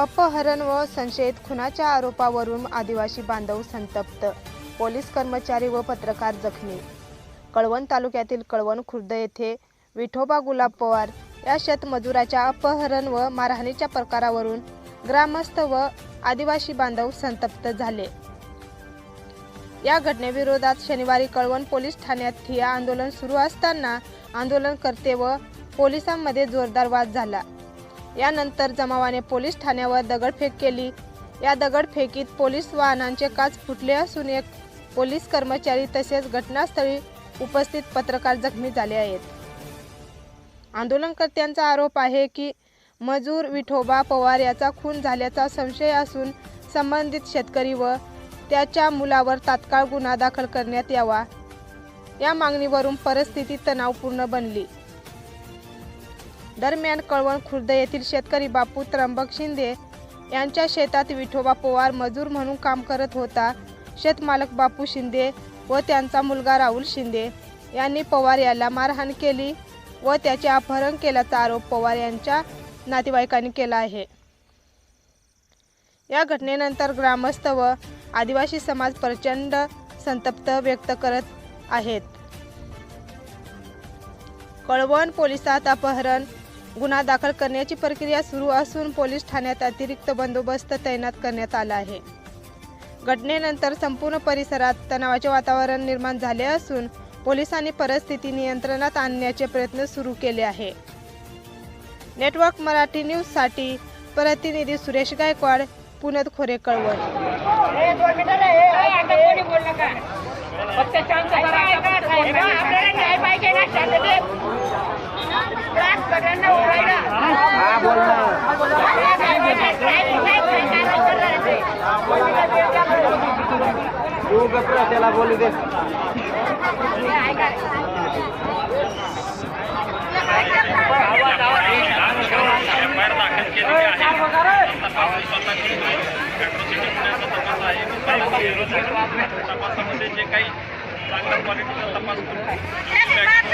अपहरण व संशयित खुनाच्या आरोपावरून आदिवासी बांधव संतप्त. पोलीस कर्मचारी व पत्रकार जखमी. कळवण तालुक्यातील कळवण खुर्द येथे विठोबा गुलाब पवार या शेतमजुराच्या अपहरण व मारहाणीच्या प्रकारावरून ग्रामस्थ व आदिवासी बांधव संतप्त झाले. या घटनेविरोधात शनिवारी कळवण पोलीस ठाण्यात ठिया आंदोलन सुरू असताना आंदोलनकर्ते व पोलिसांमध्ये जोरदार वाद झाला. यानंतर जमावाने पोलीस ठाण्यावर दगडफेक केली. या दगडफेकीत पोलीस वाहनांचे काच फुटले असून एक पोलीस कर्मचारी तसेच घटनास्थळी उपस्थित पत्रकार जखमी झाले आहेत. आंदोलनकर्त्यांचा आरोप आहे की मजूर विठोबा पवार याचा खून झाल्याचा संशय असून संबंधित शेतकरी व त्याच्या मुलावर तात्काळ गुन्हा दाखल करण्यात यावा. या मागणीवरून परिस्थिती तणावपूर्ण बनली. दरम्यान कळवण खुर्द येथील शेतकरी बापू त्र्यंबक शिंदे यांच्या शेतात विठोबा पवार मजूर म्हणून काम करत होता. शेतमालक बापू शिंदे व त्यांचा मुलगा राहुल शिंदे यांनी पवार याला मारहाण केली व त्याचे अपहरण केल्याचा आरोप पवार यांच्या नातेवाईकांनी केला आहे. या घटनेनंतर ग्रामस्थ व आदिवासी समाज प्रचंड संतप्त व्यक्त करत आहेत. कळवण पोलिसात अपहरण गुन्हा दाखल करण्याची प्रक्रिया सुरू असून पोलीस ठाण्यात अतिरिक्त बंदोबस्त तैनात करण्यात आला आहे. घटनेनंतर संपूर्ण परिसरात तणावाचे वातावरण निर्माण झाले असून पोलिसांनी परिस्थिती नियंत्रणात आणण्याचे प्रयत्न सुरू केले आहे. नेटवर्क मराठी न्यूजसाठी प्रतिनिधी सुरेश गायकवाड पुण्यात खोरे कळवण तू गप्र त्याला बोलू दे तपासामध्ये जे काही चांगल्या क्वालिटीचा तपास करून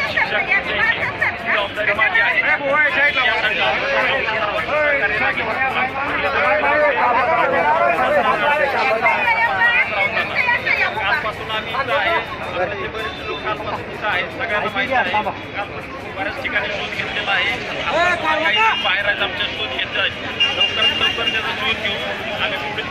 शिक्षक याची जबाबदारी माझी आहे यासाठी सहकार्याला घेऊन कालपासून आम्ही इथं आहे आपले बरेच लोक कालपासून सगळ्यांना माहिती आहे. कालपासून बऱ्याच ठिकाणी शोध घेतलेला आहे. बाहेर आहेत आमच्या शोध घेत आहे लवकरात लवकर त्याचा शोध घेऊ. आम्ही पुढील